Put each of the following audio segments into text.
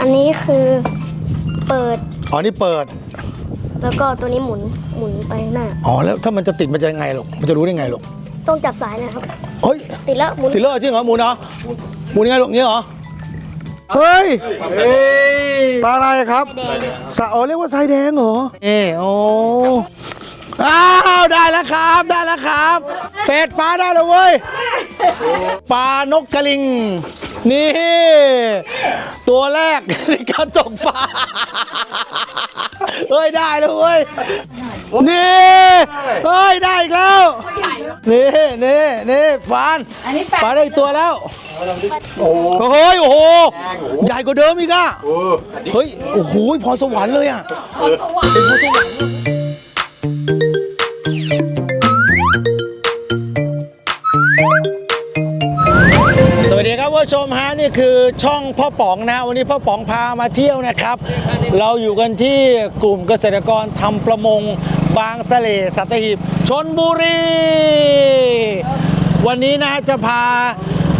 อันนี้คือเปิด อ๋อนี่เปิด แล้วก็ตัวนี้หมุนหมุนไปหน้า อ๋อแล้วถ้ามันจะติดมันจะยังไงลูกมันจะรู้ได้ไงลูกต้องจับสายนะครับ เฮ้ยติดแล้วหมุนติดเลอร์จริงเหรอหมุนเหรอหมุนยังไงลูกนี้เหรอเฮ้ยปลาอะไรครับแดงสะอ๋อเรียกว่าทรายแดงเหรอเออโอ้ อ้าวได้แล้วครับได้แล้วครับเป็ดปลาได้แล้วเว้ยปลานกกระลิง นี่ ตัวแรกในการตกปลาเฮ้ยได้แล้วเว้ยนี่เฮ้ยได้อีกแล้วนี่นี่นี่ฟานอันนี้แปดปลาได้อีกตัวแล้วโอ้ยโอ้โหใหญ่กว่าเดิมอีกอะเฮ้ยโอ้โหพรสวรรค์เลยอะสวัสดีครับ ผู้ชมฮะนี่คือช่องพ่อป๋องนะวันนี้พ่อป๋องพามาเที่ยวนะครับ เราอยู่กันที่กลุ่มเกษตรกรทำประมงบางสะเลสัตหีบชนบุรี วันนี้นะจะพา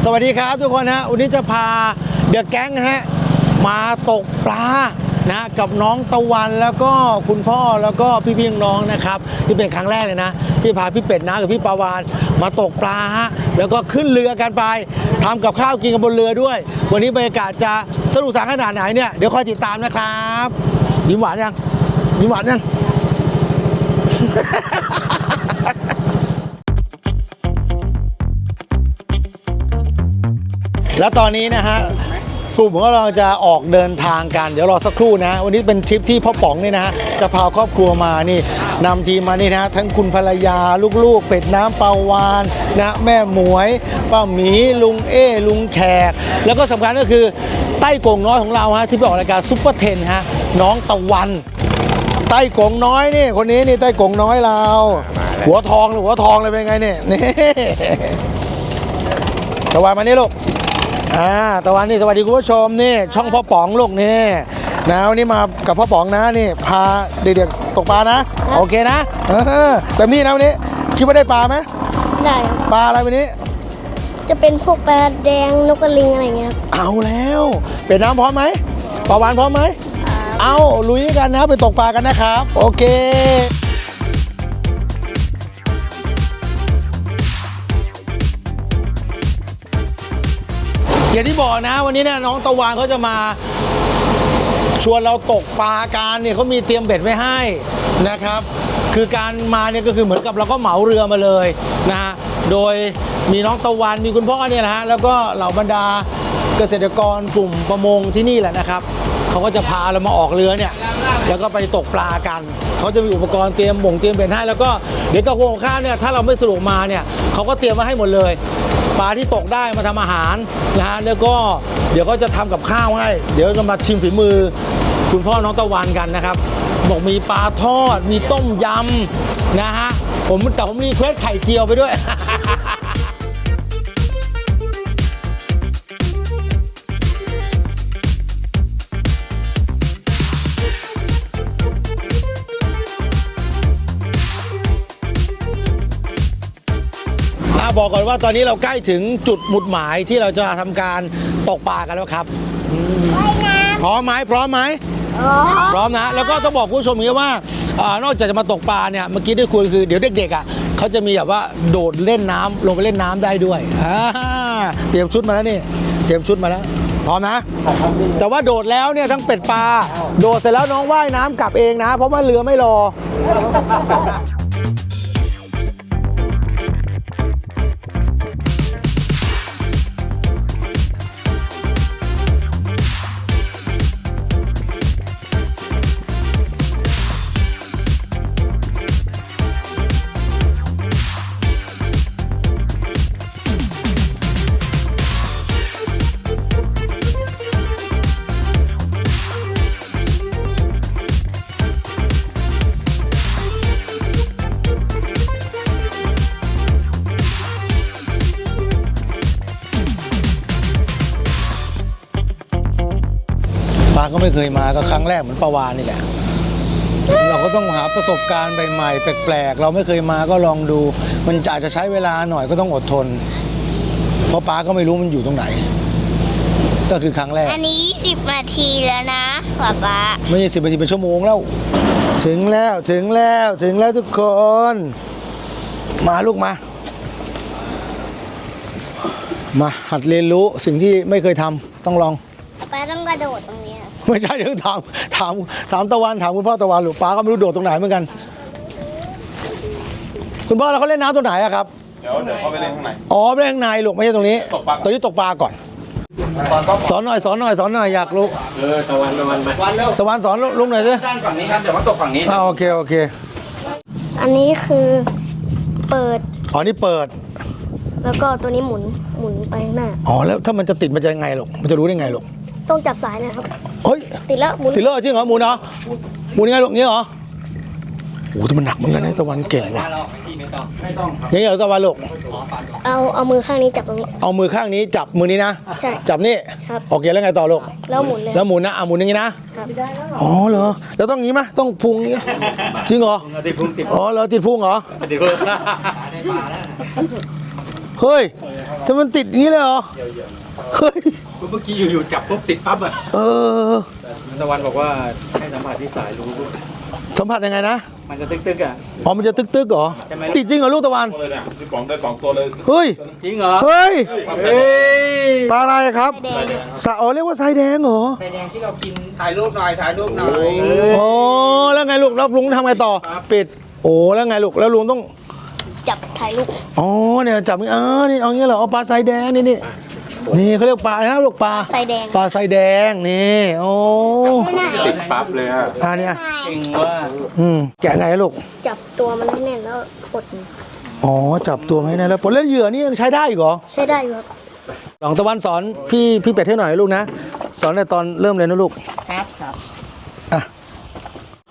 สวัสดีครับทุกคนฮะวันนี้จะพาเดอะแก๊งฮะมาตกปลา นะกับน้องตะวันแล้วก็คุณพ่อแล้วก็พี่พี่น้องนะครับที่เป็นครั้งแรกเลยนะที่พาพี่เป็ดนะกับพี่ปาวานมาตกปลาฮะแล้วก็ขึ้นเรือกันไปทำกับข้าวกินกันบนเรือด้วย วันนี้บรรยากาศจะสนุกสนานขนาดไหนเนี่ยเดี๋ยวคอยติดตามนะครับยิ้มหวานยังยิ้มหวานยังแล้วตอนนี้นะฮะ กลุ่มของเราจะออกเดินทางกัน เดี๋ยวรอสักครู่นะ วันนี้เป็นทริปที่พ่อป๋องเนี่ยนะฮะจะพาครอบครัวมานี่นำทีมมานี่นะทั้งคุณภรรยาลูกๆ เป็ดน้ำปลาวานนะแม่หมวยป้าหมีลุงเอลุงแขก แล้วก็สำคัญก็คือใต้กงน้อยของเราฮะที่ไปออกรายการซุปเปอร์เทนฮะน้องตะวัน ใต้กงน้อยนี่คนนี้นี่ใต้กงน้อยเรา หัวทองหรือหัวทองเลยเป็นไงเนี่ยนี่ตะวันมานี่ลูก อ่าตะวันนี่สวัสดีคุณผู้ชมนี่ช่องพ่อป๋องลูกนี่นะวันนี้มากับพ่อป๋องนะนี่พาเด็กๆตกปลานะ โอเคนะเออเต็มที่นะวันนี้คิดว่าได้ปลาไหมได้ครับปลาอะไรวันนี้ จะเป็นพวกปลาแดงนกกระลิงอะไรอย่างเงี้ยครับเอาแล้ว เป็นน้ำพร้อมไหมปลาวานพร้อมไหมเอาลุยด้วยกันนะไปตกปลากันนะครับ โอเค อย่างที่บอกนะ วันนี้เนี่ยน้องตะวันเขาจะมาชวนเราตกปลาการเนี่ยเขามีเตรียมเบ็ดไว้ให้นะครับ คือการมาเนี่ยก็คือเหมือนกับเราก็เหมาเรือมาเลยนะฮะโดยมีน้องตะวันมีคุณพ่อเนี่ยนะฮะแล้วก็เหล่าบรรดาเกษตรกรกลุ่มประมงที่นี่แหละนะครับเขาก็จะพาเรามาออกเรือเนี่ยแล้วก็ไปตกปลากันเขาจะมีอุปกรณ์เตรียมบ่งเตรียมเบ็ดให้แล้วก็เดี๋ยวกับวงข้าวเนี่ยถ้าเราไม่สะดวกมาเนี่ยเขาก็เตรียมมาให้หมดเลย ปลาที่ตกได้มาทำอาหารนะฮะแล้วก็เดี๋ยวก็จะทำกับข้าวให้ เดี๋ยวจะมาชิมฝีมือ คุณพ่อน้องตะวันกันนะครับบอกมีปลาทอดมีต้มยำนะฮะผมแต่ผมรีเควสไข่เจียวไปด้วย บอกก่อนว่าตอนนี้เราใกล้ถึงจุดหมุดหมายที่เราจะทำการตกปลากันแล้วครับ พร้อมไหมพร้อมไหมพร้อมนะแล้วก็ต้องบอกผู้ชมอย่างนี้ว่าอ่านอกจากจะมาตกปลาเนี่ยเมื่อกี้ได้คุยคือเดี๋ยวเด็กๆอะเขาจะมีแบบว่าโดดเล่นน้ำลงไปเล่นน้ำได้ด้วยอ่าเตรียมชุดมาแล้วนี่เตรียมชุดมาแล้ว พร้อมนะ แต่ว่าโดดแล้วเนี่ยทั้งเป็ดปลาโดดเสร็จแล้วน้องว่ายน้ำกลับเองนะ เพราะว่าเรือไม่รอ ไม่เคยมาก็ครั้งแรกเหมือนปาวานนี่แหละ เราก็ต้องหาประสบการณ์ใหม่ๆแปลกๆ เราไม่เคยมาก็ลองดู มันอาจจะใช้เวลาหน่อยก็ต้องอดทน เพราะป้าก็ไม่รู้มันอยู่ตรงไหนแก็คือครั้งแรก อันนี้สิบนาทีแล้วนะป๊าป๊าไม่ใช่สิบนาทีเป็นชั่วโมงแล้ว ถึงแล้วถึงแล้วถึงแล้วทุกคน มาลูกมา มาหัดเรียนรู้สิ่งที่ไม่เคยทำต้องลอง ป๊าต้องกระโดดตรงนี้ ไม่ใช่เดี๋ยวถามถามถามตะวันถามคุณพ่อตะวันหรือป้าก็ไม่รู้โดดตรงไหนเหมือนกัน คุณพ่อเราเขาเล่นน้ำตรงไหนอะครับเดี๋ยวเดี๋ยวเข้าไปเล่นข้างในอ๋อไม่ได้ข้างในลูกไม่ใช่ตรงนี้ตกปลาก่อนตอนนี้ตกปลาก่อน สอนหน่อยสอนหน่อยสอนหน่อยอยากรู้เออตะวันตะวันมาวันเร็วตะวันสอนลุงหน่อยสิด้านฝั่งนี้ครับเดี๋ยวมาตกฝั่งนี้อ่าโอเคโอเค อันนี้คือเปิดอ๋อนี่เปิด แล้วก็ตัวนี้หมุนหมุนไปข้างหน้าอ๋อแล้วถ้ามันจะติดมันจะยังไงลูกมันจะรู้ได้ไงลูก ต้องจับสายนะครับ เฮ้ยติดแล้วหมุนติดเลอจริงเหรอหมุนเหรอหมุนยังไงลูกงี้เหรอโอ้โหแต่มันหนักเหมือนกันนะตะวันเก่งว่ะไม่ต้องไม่ต้องครับอย่างนี้เหรอตะวันลูกเอาเอามือข้างนี้จับตรงนี้ เอามือข้างนี้จับมือนี้นะ ใช่ จับนี่ครับ โอเคแล้วไงต่อลูกแล้วหมุนเลยแล้วหมุนนะอะหมุนอย่างนี้นะครับอ๋อเหรอแล้วต้องงี้ไหมต้องพุงอย่างงี้จริงเหรอติดพุงติดอ๋อเหรอติดพุงเหรอติดพุงได้ปลาแล้ว เฮ้ยจะมันติดอย่างนี้เลยเหรอเฮ้ยเมื่อกี้อยู่ๆจับปุ๊บติดปั๊บอะเออตะวันบอกว่าให้สัมผัสที่สายรู้สัมผัสยังไงนะมันจะตึกๆอะอ๋อมันจะตึกๆเหรอใช่ไหมติดจริงเหรอลูกตะวันตัวเลยเนี่ยพี่ป๋องได้สองตัวเลยเฮ้ยจริงเหรอเฮ้ยเฮ้ยปลาอะไรครับแดงสะอ๋อเรียกว่าทรายแดงเหรอไข่แดงที่เรากินถ่ายรูปหน่อยถ่ายรูปหน่อยอ๋อแล้วไงลูกแล้วลุงทำไงต่อปิดโอ้แล้วไงลูกแล้วลุงต้อง จับถ่ายรูปอ๋อเนี่ยจับนี่อ๋อนี่เอางี้เหรอเอาปลาทรายแดงนี่นี่นี่เขาเรียกปลาอะไรนะลูกปลาสายแดงปลาทรายแดงนี่โอ้ติดปั๊บเลยอะอ่าเนี่ยจริงว่าอืมแกะไงลูกจับตัวมันให้แน่นแล้วกดอ๋อจับตัวไม่ได้แล้วผลเล่นเหยื่อนี่ยังใช้ได้อีกเหรอใช้ได้อยู่ครับลองตะวันสอนพี่พี่เป็ดให้หน่อยลูกนะ สอนในตอนเริ่มเลยนะลูกครับครับอะ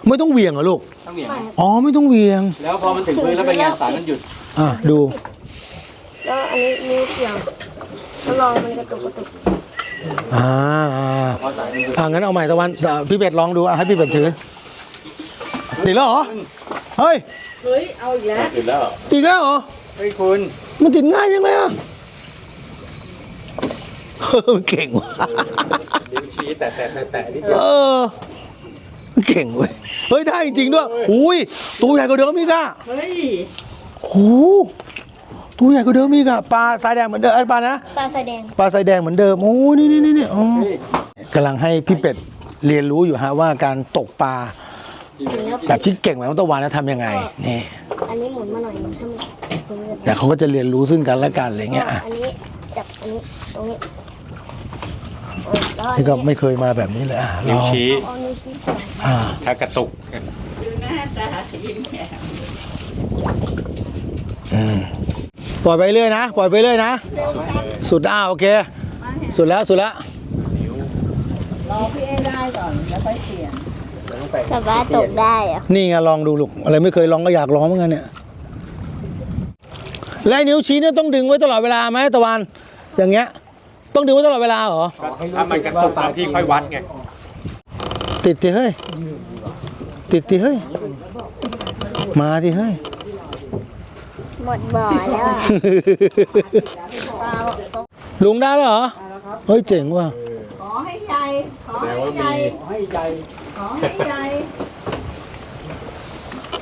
ไม่ต้องเหวี่ยงเหรอลูก ต้องเหวี่ยงอ๋อไม่ต้องเหวี่ยง แล้วพอมันถึงพื้นแล้วเป็นไงสายมันหยุด อะดู แล้วอันนี้นิ้วเกี่ยวแล้วลองมันกระตุกกระตุกอ่าอ่าพอสายมันหยุดอ่างั้นเอาใหม่ตะวันสะพี่เป็ดลองดูอะให้พี่เป็ดถือติดแล้วเหรอเฮ้ยเฮ้ย เอาอีกแล้วติดแล้วติดแล้วเหรอเฮ้ยคุณมันติดง่ายยังไงอะเออมันเก่งว่ะ นิ้วชี้แตะแตะแตะแตะนิดเออมัน เก่งเว้ย เฮ้ยได้จริงๆด้วย อุ้ยตัวใหญ่กว่าเดิมอีกอะเฮ้ยโอ้โหตัวใหญ่กว่าเดิมอีกอะปลาทรายแดงเหมือนเดิมไอ้ยปลานะปลาสายแดง ปลาทรายแดงเหมือนเดิม โอ้นี่นี่นี่นี่อ๋อกำลังให้พี่เป็ดเรียนรู้อยู่ฮะว่าการตกปลาแบบที่เก่งแบบน้องตะวันนะทำยังไง นี่อันนี้หมุนมาหน่อยหนึงถ้ามันหมุนเลยแต่เขาก็จะเรียนรู้ซึ่งกันและกันอะไรเงี้ยอะอันนี้จับอันนี้ตรงนี้เออแล้วอั นนี่ก็นี้ไม่เคยมาแบบนี้เลยอะลนิ้วองชี้เอานิ้วชี้ก่อนอ่าถ้ากระตุกดูหน้าตายิ้มแย้มอืมปล่อยไปเรื่อยนะ ปล่อยไปเรื่อยนะสุดอ่าโอเค สุดแล้วสุดแล้วรอพี่เอได้ก่อนแล้วค่อยเปลี่ยนแบบว่าตกได้อะนี่ไงลองดูลูกอะไรไม่เคยลองก็อยากลองเหมือนกันเนี่ยและนิ้วชี้เนี่ยต้องดึงไว้ตลอดเวลาไหมตะวันอย่างเงี้ย ต้องดึงไว้ตลอดเวลาเหรอ ถ้ามันกระตุกตามที่ค่อยวัดไง ติดทีเฮ้ย ติดทีเฮ้ย มาทีเฮ้ย หมดบ่อแล้วอะลุงได้แล้วเหรอ เฮ้ยเจ๋งว่ะ ขอให้ใหญ่ ขอให้ใหญ่ให้ใจขอให้ใหญ่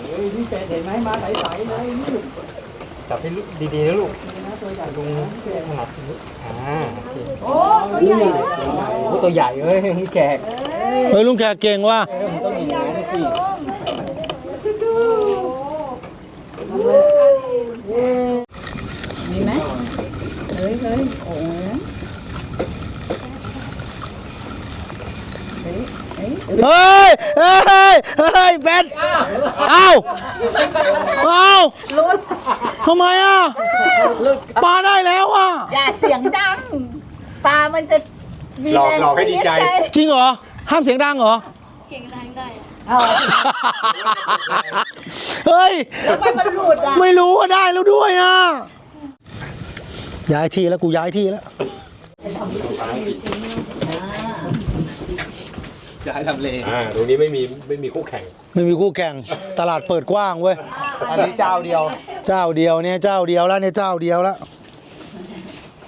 เฮ้ยนี่เป็ดเห็นไหม มาใสๆเลยนี่จับให้ดีๆนะลูกลุงถนัดอ่าโอ้ตัวใหญ่โอ้ตัวใหญ่เอ้ยนี่แกเฮ้ยลุงแขกเก่งว่ะมันต้องอย่างนั้นสิมีไหมเฮ้ยเฮ้ยโอ้เฮ้ยเฮ้ยเฮ้ย เฮ้ยเฮ้ยเป็ดเอ้าเอ้าลุ้นทำไมอะปลาได้แล้วอะอย่าเสียงดังตามันจะมีหลอกแรงหลอกให้ดีใจ จริงเหรอ ห้ามเสียงดังเหรอ เสียงดังได้อะเอาเฮ้ยแล้วทำไมมันหลุดอะไม่รู้ว่าได้แล้วด้วยอะย้ายที่แล้วกูย้ายที่แล้ว จะให้ทำเลอ่าตรงนี้ไม่มีไม่มีคู่แข่ง ไม่มีคู่แข่งตลาดเปิดกว้างเว้ย อันนี้เจ้าเดียว เจ้าเดียวเนี่ยเจ้าเดียวแล้วเนี่ยเจ้าเดียวแล้ว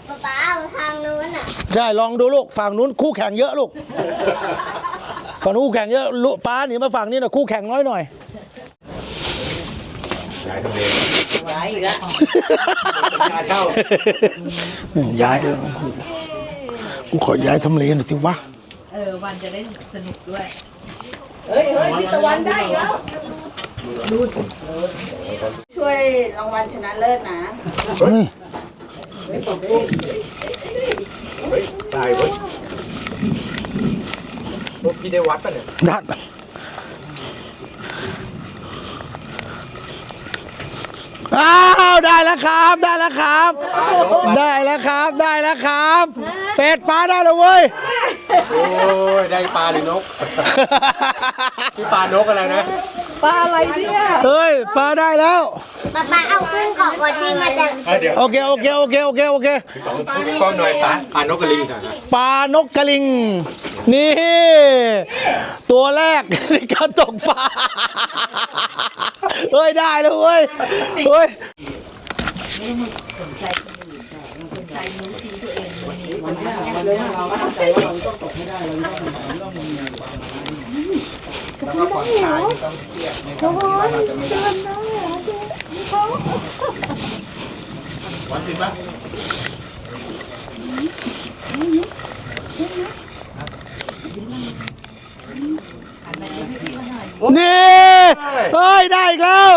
ป๊าป๊าเอาทางนู้นอะใช่ลองดูลูกฝั่งนู้นคู่แข่งเยอะลูกฝั่งนู้นคู่แข่งเยอะลูกป้าหนีมาฝั่งนี้หน่อยคู่แข่งน้อยหน่อยย้ายอีกแล้วย้ายเออกูขอย้ายทำเลหน่อยสิวะเออ วันจะได้สนุกด้วยเฮ้ยเฮ้ยพี่ตะวันได้อีกแล้วช่วยรางวัลชนะเลิศนะเฮ้ยได้เว้ยพวกพี่ได้วัดป่ะเนี่ยด้า อ้าวได้แล้วครับ ได้แล้วครับ ได้แล้วครับได้แล้วครับเป็ดปลาได้แล้วเว้ยโอ้ยได้ปลาหรือนกพี่ปลานกอะไรนะ ปลาอะไรเนี่ย เฮ้ยปลาได้แล้ว ป๊าป๊าเอาขึ้นก่อนก่อนที่มันจะเดี๋ยวโอเคโอเคโอเคโอเคโอเคป้อมหน่อยปลาปลานกกระลิงค่ะปลานกกระลิง นี่ ตัวแรกในการตกปลาเฮ้ยได้แล้วเว้ยเฮ้ยนี่เฮ้ย ได้อีกแล้ว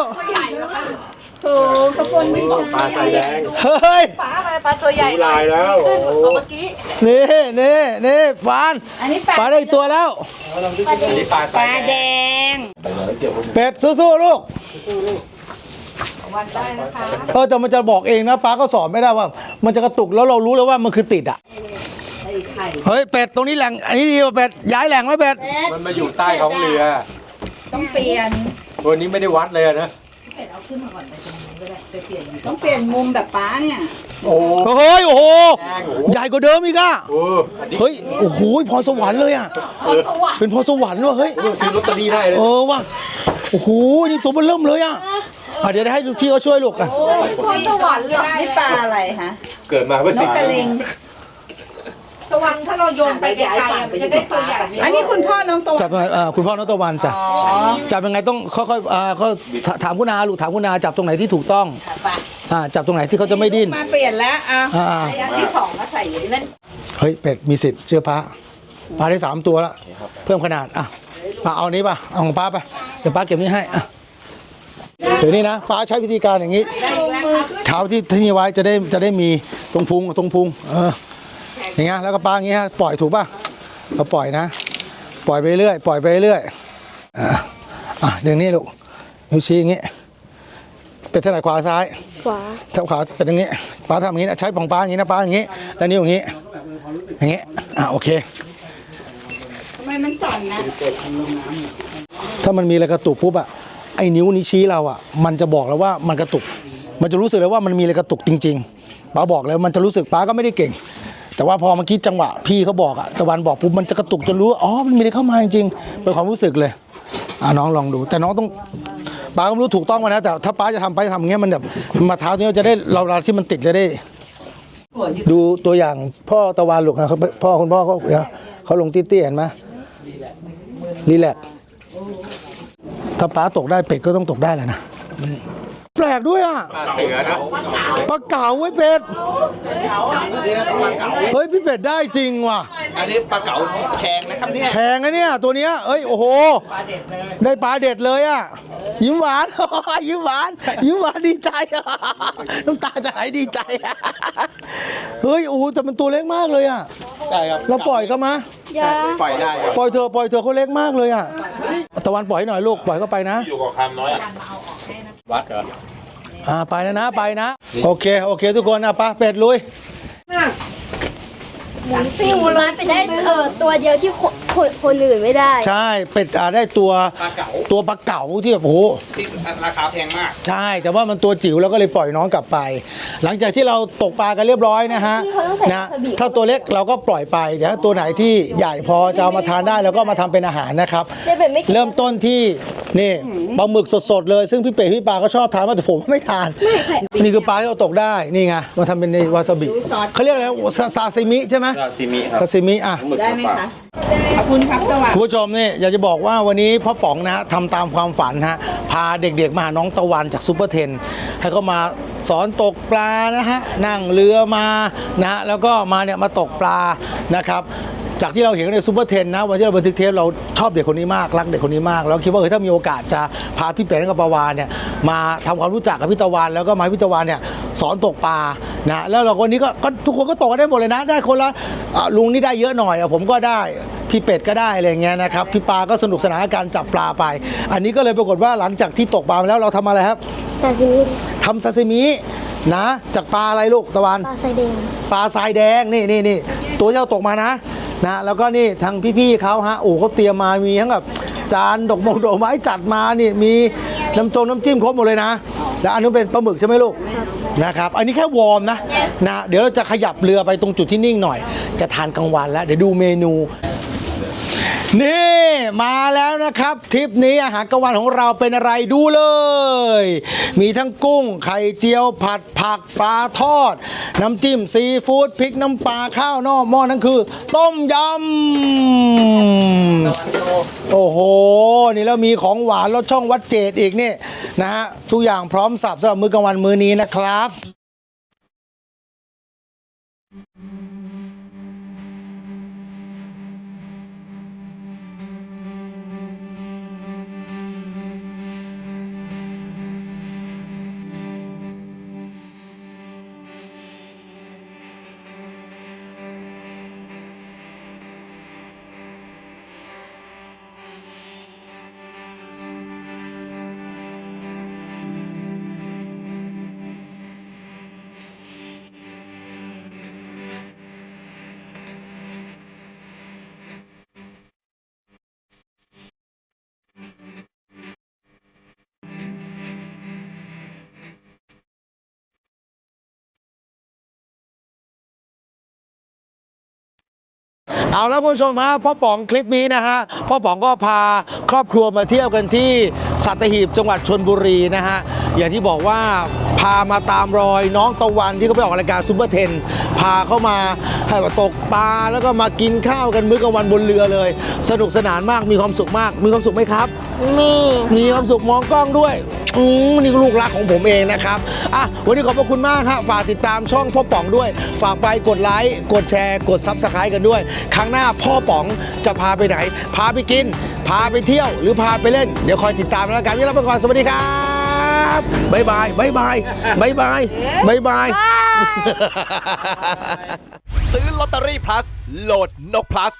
ปลาใส่แดงเฮ้ยปลาอะไรปลาตัวใหญ่ดูลายแล้วโอ้โหเมื่อกี้นี่นี่นี่ฟานอันนี้ปลาปลาได้อีกตัวแล้วอันนี้ปลาปใส่ลาแดแดงงเป็ดสู้ๆลูก วันได้นะคะ เออแต่มันจะบอกเองนะป้าก็สอนไม่ได้ว่า มันจะกระตุกแล้วเรารู้แล้วว่ามันคือติดอะไอ้ไข่เฮ้ยเป็ดตรงนี้แหล่งอันนี้ดีกว่าเป็ดย้ายแหล่งไหมเป็ดมันมาอยู่ใต้ท้องเรือ ต้องเปลี่ยนวันนี้ไม่ได้วัดเลยนะต้องเปลี่ยนมุมแบบป้าเนี่ยโอ้โหเฮ้ยโอ้โหแดงโอ้โหใหญ่กว่าเดิมอีกอะโอ้อันนี้เฮ้ยโอ้โหพรสวรรค์เลยอะเป็นพรสวรรค์ว่ะเฮ้ยซื้อลอตเตอรี่ได้เลยเออว่ะโอ้โหนี่ตัวมันเริ่มเลยอะ อะเดี๋ยวให้พี่เขาช่วยลูกอะพรสวรรค์เลยนี่ปลาอะไรฮะเกิดมาเพื่อนกสิ่งกระลิงตะวันถ้าเราโยนไปไกลๆอะมันจะได้ตัวใหญ่ไหมอันนี้คุณพ่อน้องตะวันจับยังไงเอ่อคุณพ่อน้องตะวันจ้ะจับยังไงต้องค่อยๆอ่าเขาถามคุณอาลูกถามคุณอาจับตรงไหนที่ถูกต้องอ่าจับตรงไหนที่เขาจะไม่ดิ้นมาเปลี่ยนแล้วอะอ่าไอ้อันที่สองมาใส่นั่นเฮ้ยเป็ดมีสิทธิ์เชื่อพระปลาได้สามตัวแล้วเพิ่มขนาดอะปลาเอานี้ป่ะเอาของป้าไปเดี๋ยวป้าเก็บนี้ให้อะ ถือนี่นะป้าใช้วิธีการอย่างนี้เท้าที่ที่นี่ไว้จะได้จะได้มีตรงพุงตรงพุงเอออย่างเงี้ยแล้วก็ป้าอย่างเงี้ยปล่อยถูกป่ะเราปล่อยนะ ปล่อยไปเรื่อยปล่อยไปเรื่อยอะอะเดี๋ยวนี้ลูกนิ้วชี้อย่างงี้เป็นถนัดขวาซ้ายขวาถ้าขวาเป็นอย่างงี้ป้าทำอย่างงี้นะใช้ของป้าอย่างงี้นะป้าอย่างงี้แล้วนิ้วอย่างงี้ อย่างงี้อะโอเคทำไมมันสั่นนะถ้ามันมีอะไรกระตุกปุ๊บอะ ไอ้นิ้วนี้ชี้เราอะ มันจะบอกแล้วว่ามันกระตุก มันจะรู้สึกเลยว่ามันมีอะไรกระตุกจริงๆป้าบอกแล้วมันจะรู้สึกป้าก็ไม่ได้เก่ง แต่ว่าพอเมื่อกี้จังหวะพี่เขาบอกอะตะวันบอกปุ๊บมันจะกระตุกจนรู้ว่าอ๋อมันมีอะไรเข้ามาจริงๆเป็นความรู้สึกเลยอะน้องลองดู แต่น้องต้องป้าก็ไม่รู้ถูกต้องมานะแต่ถ้าป้าจะทำไปาจะทำอย่างเงี้ยมันแบบมาเท้านี้จะได้เราเราที่มันติดจะได้ ดูตัวอย่างพ่อตะวันลูกนะพ่อคุณพ่อเขาเดี๋ยวเขาลงเตี้ยๆเห็นไหมรีแลกซ์ ถ้าป้าตกได้เป็ดก็ต้องตกได้แหละนะ แปลกด้วยอะปลาเสือนะปลาเก๋าไว้ยเป็ดเฮ้ยพี่เป็ดได้จริงว่ะ อันนี้ปลาเก๋าแพงนะครับเนี่ยแพงนะเนี่ยตัวเนี้ยเอ้ยโอ้โห ได้ปลาเด็ดเลยอะยิ้มหวาน ยิ้มหวาน ยิ้มหวานดีใจ น้ำตาจะไหลดีใจ เฮ้ยโอ้โหแต่มันตัวเล็กมากเลยอะใช่ครับเราปล่อยเขามาปล่อยได้ครับปล่อยเธอะปล่อยเธอะเขาเล็กมากเลยอะตะวันปล่อยให้หน่อยลูกปล่อยเข้าไปนะอยู่กับคำน้อยอะ วัดเหรออ่าไปนะนะไปนะ โอเค โอเค ทุกคนอะไปเป็ดลุย หมุนติ้วร้อยไปได้เออตัวเดียวที่ คนคนคนอื่นไม่ได้ ใช่เป็ดอ่าได้ตัวปลาเก๋า ตัวปลาเก๋าที่แบบโอ้โห ที่ราคาแพงมาก ใช่แต่ว่ามันตัวจิ๋วแล้วก็เลยปล่อยน้องกลับไป หลังจากที่เราตกปลากันเรียบร้อยนะฮะพี่เขาต้องใส่นะวาซาบิ ถ้าตัวเล็กเราก็ปล่อยไปแต่ถ้าตัวไหนที่ใหญ่พอจะเอามาทานได้เราก็มาทำเป็นอาหารนะครับเจ๊เป็ดไม่กินเริ่มต้นที่นี่ปลาหมึกสดๆเลย ซึ่งพี่เป๋พี่ปาก็ชอบทานมากแต่ผมไม่ทาน นี่คือปลาที่เราตกได้นี่ไงมาทำเป็นในวาซาบิเขาเรียกอะไรนะซาซาซิมิใช่ไหมซาซิมิครับซาซิมิอะ ได้ไหมคะ ขอบคุณครับตะวันคุณผู้ชมนี่อยากจะบอกว่าวันนี้พ่อป๋องนะฮะทำตามความฝันฮะพาเด็กๆมาหาน้องตะวันจากซูเปอร์เทนให้เขามาสอนตกปลานะฮะนั่งเรือมานะฮะแล้วก็มาเนี่ยมาตกปลานะครับ จากที่เราเห็นในซูเปอร์เทนนะวันที่เราบันทึกเทปเราชอบเด็กคนนี้มากรักเด็กคนนี้มากแล้วคิดว่าเออถ้ามีโอกาสจะพาพี่เป็ดกับปาวานเนี่ยมาทำความรู้จักกับพี่ตะวันแล้วก็มาให้พี่ตะวันเนี่ย อนตกปลานะแล้วเราวันนี้ก็ก็ทุกคนก็ตกกันได้หมดเลยนะ ได้คนละอะลุงนี่ได้เยอะหน่อยอะผมก็ได้พี่เป็ดก็ได้อะไรเงี้ยนะครับพี่ปาก็สนุกสนานกับการจับปลาไป อันนี้ก็เลยปรากฏว่าหลังจากที่ตกปลามาแล้วเราทำอะไรครับซาซิมิทำซาซิมินะจากปลาอะไรลูกตะวันปลาไซแดงปลาทรายแดงนี่นี่นี่ตัวที่เราตกมานะนะแล้วก็นี่ทางพี่ๆเขาฮะโอ้เขาเตรียมมามีทั้งแบบจานดอกมงดอกไม้จัดมานี่มีน้ำจงน้ำจิ้มครบหมดเลยนะ แล้วอันนู้นเป็นปลาหมึกใช่ไหมลูก นะครับ อันนี้แค่วอร์มนะนะ เดี๋ยวเราจะขยับเรือไปตรงจุดที่นิ่งหน่อย จะทานกลางวันแล้ว เดี๋ยวดูเมนู นี่มาแล้วนะครับ ทริปนี้อาหารกลางวันของเราเป็นอะไรดูเลย มีทั้งกุ้งไข่เจียวผัดผักปลาทอด น้ำจิ้มซีฟู้ดพริกน้ำปลาข้าวนอกหม้อนั่นคือ ต้มยำโอ้โห นี่แล้วมีของหวานรสช่องวัดเจดอีกนี่นะฮะทุกอย่างพร้อมสับสำหรับมื้อกลางวันมื้อนี้นะครับ เอาแล้วคุณผู้ชมฮะพ่อป๋องคลิปนี้นะฮะพ่อป๋องก็พาครอบครัวมาเที่ยวกันที่สัตหีบจังหวัดชนบุรีนะฮะอย่างที่บอกว่าพามาตามรอยน้องตะวันที่เขาไปออกรายการซูเปอร์เทนพาเข้ามาให้มาตกปลาแล้วก็มากินข้าวกันมื้อกลางวันบนเรือเลย สนุกสนานมากมีความสุขมาก มีความสุขไหมครับ มีมีความสุขมองกล้องด้วยอืมนี่ก็ลูกรักของผมเองนะครับอะวันนี้ขอบพระคุณมากครับฝากติดตามช่องพ่อป๋องด้วย ฝากไปกดไลค์กดแชร์ กดซับสไครต์กันด้วย ครั้งหน้าพ่อป๋องจะพาไปไหน พาไปกิน พาไปเที่ยว หรือพาไปเล่น เดี๋ยวคอยติดตามแล้วกันวันนี้ลาไปก่อนสวัสดีครับ บ๊ายบายบ๊ายบายบ๊ายบายบ๊ายบาย ซื้อลอตเตอรี่ plus โหลดนก plus